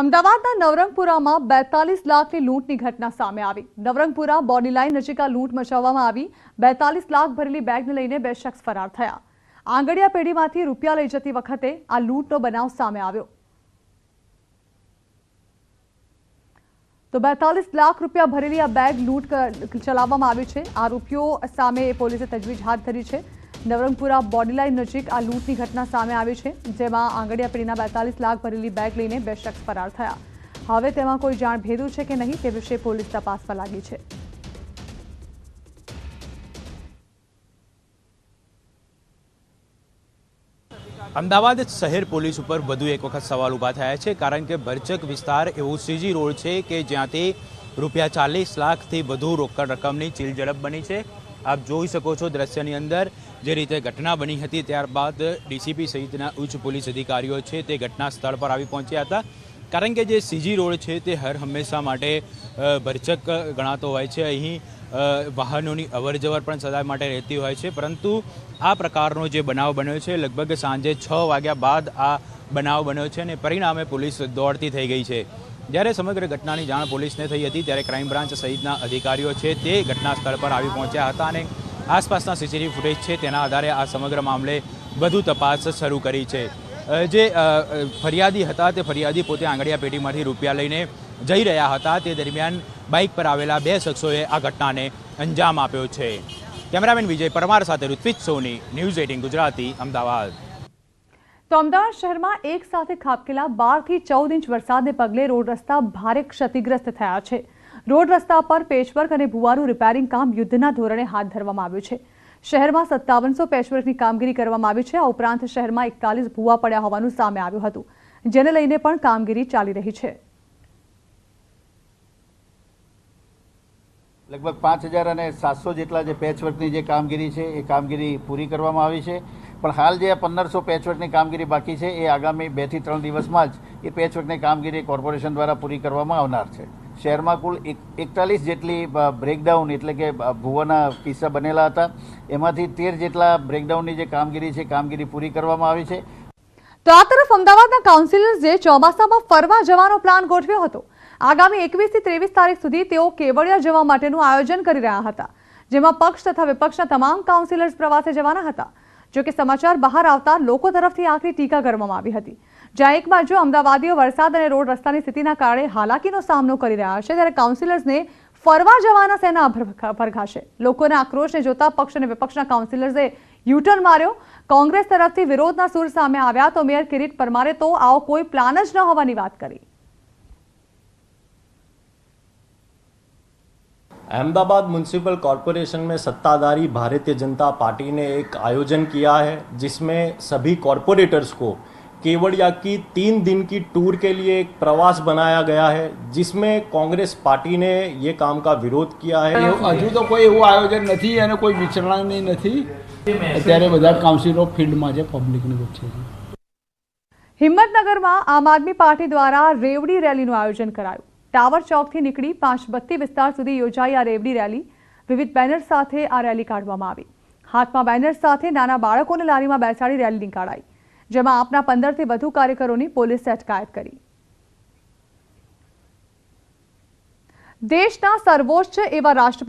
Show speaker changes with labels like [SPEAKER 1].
[SPEAKER 1] અમદાવાદના નવરંગપુરામાં બેતાલીસ લાખની લૂંટની ઘટના સામે આવી. નવરંગપુરા બોડી લાઇન નજીક લૂંટ મચાવવામાં આવી. બેતાલીસ લાખ ભરેલી બેગને લઈને બે શખ્સ ફરાર થયા. આંગડિયા પેઢીમાંથી રૂપિયા લઈ જતી વખતે આ લૂંટનો બનાવ સામે આવ્યો. તો બેતાલીસ લાખ રૂપિયા ભરેલી આ બેગ લૂંટ ચલાવવામાં આવી છે. આરોપીઓ સામે પોલીસે તજવીજ હાથ ધરી છે. નવરંગપુરા બોડીલાઇન નજીક આ લૂંટની ઘટના સામે આવી છે, જેમાં આંગડિયા પેઢીના બેતાલીસ લાખ ભરેલી બેગ લઈને બે શખ્સ ફરાર થયા. હવે તેમાં કોઈ જાણ ભેદું છે કે નહીં તે વિશે પોલીસ તપાસમાં લાગી છે.
[SPEAKER 2] અમદાવાદ શહેર પોલીસ ઉપર વધુ એક વખત સવાલ ઊભા થયા છે, કારણ કે ભરચક વિસ્તાર એવો સીજી રોડ છે કે જ્યાંથી રૂપિયા ચાલીસ લાખથી વધુ રોકડ રકમની ચીલઝડપ બની છે. આપ જોઈ શકો છો દ્રશ્યની અંદર જે રીતે ઘટના બની હતી ત્યારબાદ ડીસીપી સહિતના ઉચ્ચ પોલીસ અધિકારીઓ છે તે ઘટના સ્થળ પર આવી પહોંચ્યા હતા. કારણ કે જે સીજી રોડ છે તે હર હંમેશા માટે ભરચક ગણાતો હોય છે. અહીં વાહનોની અવરજવર પણ સદા માટે રહેતી હોય છે. પરંતુ આ પ્રકારનો જે બનાવ બન્યો છે, લગભગ સાંજે છ વાગ્યા બાદ આ બનાવ બન્યો છે અને પરિણામે પોલીસ દોડતી થઈ ગઈ છે. જ્યારે સમગ્ર ઘટનાની જાણ પોલીસને થઈ હતી, ત્યારે ક્રાઇમ બ્રાન્ચ સહિતના અધિકારીઓ છે તે ઘટના સ્થળ પર આવી પહોંચ્યા હતા અને આસપાસના સીસીટીવી ફૂટેજ છે તેના આધારે આ સમગ્ર મામલે વધુ તપાસ શરૂ કરી છે. જે ફરિયાદી હતા તે ફરિયાદી પોતે આંગળીયા પેટીમાંથી રૂપિયા લઈને જઈ રહ્યા હતા. તે દરમિયાન બાઇક પર આવેલા બે શખ્સોએ આ ઘટનાને અંજામ આપ્યો છે. કેમેરામેન વિજય પરમાર સાથે ઋત્વિજ સોની, ન્યૂઝ એટીન ગુજરાતી, અમદાવાદ.
[SPEAKER 1] તો અમદાવાદ શહેરમાં એક સાથે ખાબકેલા બારથી ચૌદ ઇંચ વરસાદને પગલે રોડ રસ્તા ભારે ક્ષતિગ્રસ્ત થયા છે. રોડ રસ્તા પર પેચવર્ક અને ભુવાનું રિપેરિંગ કામ યુદ્ધના ધોરણે હાથ ધરવામાં આવ્યું છે. શહેરમાં સત્તાવનસો પેચવર્કની કામગીરી કરવામાં આવી છે. આ ઉપરાંત શહેરમાં એકતાલીસ ભૂવા પડ્યા હોવાનું સામે આવ્યું હતું. જેને લઈને પણ કામગીરી ચાલી રહી છે.
[SPEAKER 3] લગભગ પાંચ હજાર અને સાતસો જેટલા જે પેચવર્કની જે કામગીરી છે, એ કામગીરી પૂરી કરવામાં આવી છે. પણ હાલ જે પંદરસો પેચવર્કની કામગીરી બાકી છે, એ આગામી બેથી ત્રણ દિવસમાં જ એ પેચવર્કની કામગીરી કોર્પોરેશન દ્વારા પૂરી કરવામાં આવનાર છે. શહેરમાં કુલ એકતાલીસ જેટલી બ્રેકડાઉન એટલે કે ભુવાના કિસ્સા બનેલા હતા. એમાંથી તેર જેટલા બ્રેકડાઉનની જે કામગીરી છે, કામગીરી પૂરી કરવામાં આવી છે.
[SPEAKER 1] તો આ તરફ અમદાવાદના કાઉન્સિલર્સે ચોમાસામાં ફરવા જવાનો પ્લાન ગોઠવ્યો હતો. આગામી એકવીસથી ત્રેવીસ તારીખ સુધી તેઓ કેવડિયા જવા માટેનું આયોજન કરી રહ્યા હતા, જેમાં પક્ષ તથા વિપક્ષના તમામ કાઉન્સિલર્સ પ્રવાસે જવાના હતા. જો કે સમાચાર બહાર આવતા લોકો તરફથી આકરી ટીકા કરવામાં આવી હતી. જ્યાં એક બાજુ અમદાવાદીઓ વરસાદ અને રોડ રસ્તાની સ્થિતિના કારણે હાલાકીનો સામનો કરી રહ્યા છે ત્યારે કાઉન્સિલર્સને ફરવા જવાના સેના ભરઘાશે લોકોના આક્રોશને જોતા પક્ષ અને વિપક્ષના કાઉન્સિલર્સે યુટર્ન માર્યો કોંગ્રેસ તરફથી વિરોધના સૂર સામે આવ્યા તો મેયર કિરીટ પરમારે તો આવો કોઈ પ્લાન જ ન હોવાની વાત કરી
[SPEAKER 4] अहमदाबाद म्यूनसिपल कॉरपोरेशन में सत्ताधारी भारतीय जनता पार्टी ने एक आयोजन किया है जिसमें सभी कॉरपोरेटर्स को केवड़िया की तीन दिन की टूर के लिए एक प्रवास बनाया गया है जिसमें कांग्रेस पार्टी ने ये काम का विरोध किया है
[SPEAKER 5] એવું હજુ તો કોઈ એવું આયોજન નથી અને કોઈ વિચારણા નથી અત્યારે બધા કાઉન્સિલો ફિલ્ડમાં છે પબ્લિકની વચ્ચે છે
[SPEAKER 1] હિંમતનગરમાં આમ આદમી પાર્ટી દ્વારા રેવડી રેલીનું આયોજન કરાયું ટાવર ચોકથી નીકળી પાંચબત્તી વિસ્તાર સુધી યોજાઈ આ રેવડી રેલી વિવિધ બેનર સાથે આ રેલી કાઢવામાં આવી હાથમાં બેનર સાથે નાના બાળકોને લારીમાં બેસાડી રેલી નીકાળાઈ જેમાં આપના પંદરથી વધુ કાર્યકરોની પોલીસે અટકાયત કરી. દેશના સર્વોચ્ચ એવા રાષ્ટ્રપતિ